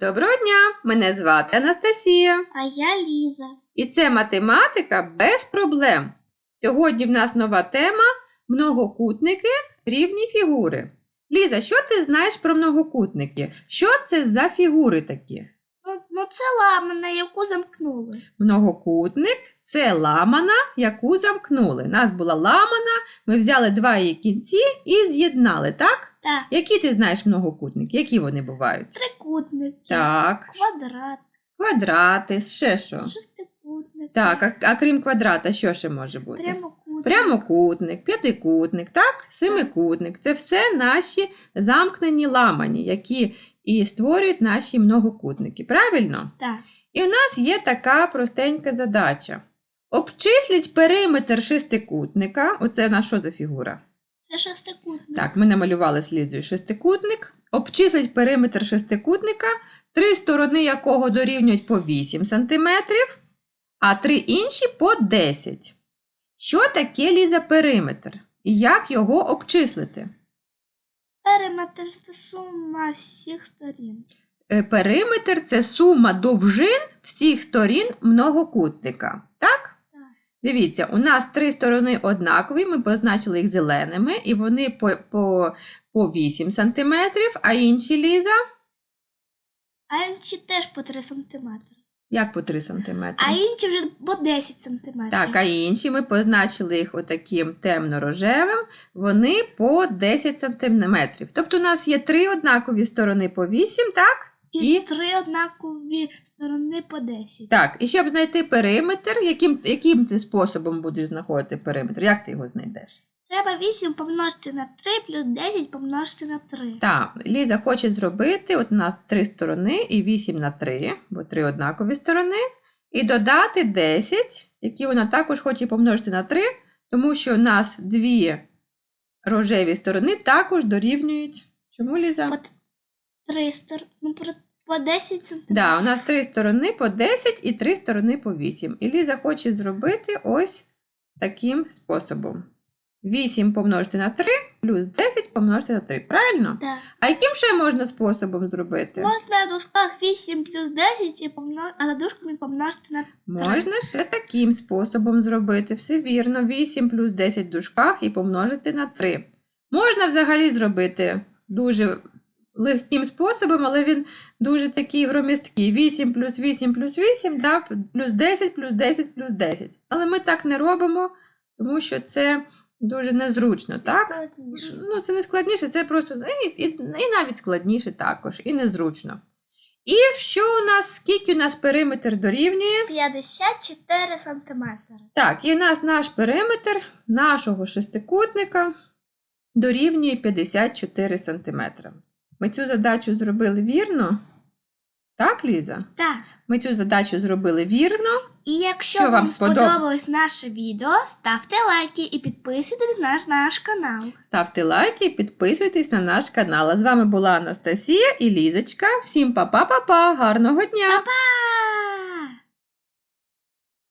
Доброго дня! Мене звати Анастасія. А я Ліза. І це математика без проблем. Сьогодні в нас нова тема многокутники, рівні фігури. Ліза, що ти знаєш про многокутники? Що це за фігури такі? Ну, ну це ламана, яку замкнули. Многокутник це ламана, яку замкнули. Нас була ламана, ми взяли два її кінці і з'єднали, так? Так, Які ти знаєш многокутники? Які вони бувають? трикутники, Так, квадрат, квадрати, ще що? шестикутник, Так, а, а крім квадрата, що ще може бути? прямокутник. Прямокутник, п'ятикутник, так? Семикутник. Це все наші замкнені ламані, які і створюють наші многокутники. Правильно? Так. І в нас є така простенька задача. Обчисліть периметр шестикутника. Оце на що за фігура? Це шестикутник. Так, ми намалювали слідзою шестикутник. Обчисліть периметр шестикутника, три сторони якого дорівнюють по 8 см, а три інші по 10. Що таке ліза периметр? І як його обчислити? Периметр це сума всіх сторін. Е, Периметр це сума довжин всіх сторін многокутника. Так? Дивіться, у нас три сторони однакові, ми позначили їх зеленими, і вони по, по, по 8 см, а інші ліза А інші теж по 3 см. як по 3 см. А інші вже по 10 см. Так, а інші ми позначили їх отаким темно-рожевим, вони по 10 см. Тобто у нас є три однакові сторони по 8, так? І, і- три однакові сторони по 10. Так, і щоб знайти периметр, яким, яким ти способом будеш знаходити периметр? Як ти його знайдеш? Треба 8 помножити на 3 плюс 10 помножити на 3. Так, Ліза хоче зробити, от у нас три сторони і 8 на 3, бо три однакові сторони, і додати 10, які вона також хоче помножити на 3, тому що у нас дві рожеві сторони також дорівнюють. Чому Ліза? По 3 сторони, ну, по- по 10 см. Да, у нас три сторони по 10 і три сторони по 8. І Ліза хоче зробити ось таким способом. 8 помножити на 3 плюс 10 помножити на 3. Правильно? Так. А яким ще можна способом зробити? Можна в дужках 8 плюс 10, і помнож... а за дужками помножити на 3. Можна ще таким способом зробити. Все вірно. 8 плюс 10 в дужках і помножити на 3. Можна взагалі зробити дуже легким способом, але він дуже такий громісткий. 8 плюс 8 плюс 8, да, плюс 10 плюс 10 плюс 10. Але ми так не робимо, тому що це дуже незручно, так? Складніше. Ну, це не складніше, це просто ну, і, і, і навіть складніше також, і незручно. І що у нас, скільки у нас периметр дорівнює? 54 см. Так, і у нас наш периметр нашого шестикутника дорівнює 54 см. Ми цю задачу зробили вірно? Так, Ліза? Так. Ми цю задачу зробили вірно. І якщо Що вам, вам сподоб- сподобалось наше відео, ставте лайки і підписуйтесь на наш, наш канал. Ставте лайки і підписуйтесь на наш канал. А з вами була Анастасія і Лізочка. Всім па-па-па-па! Гарного дня! Па-па!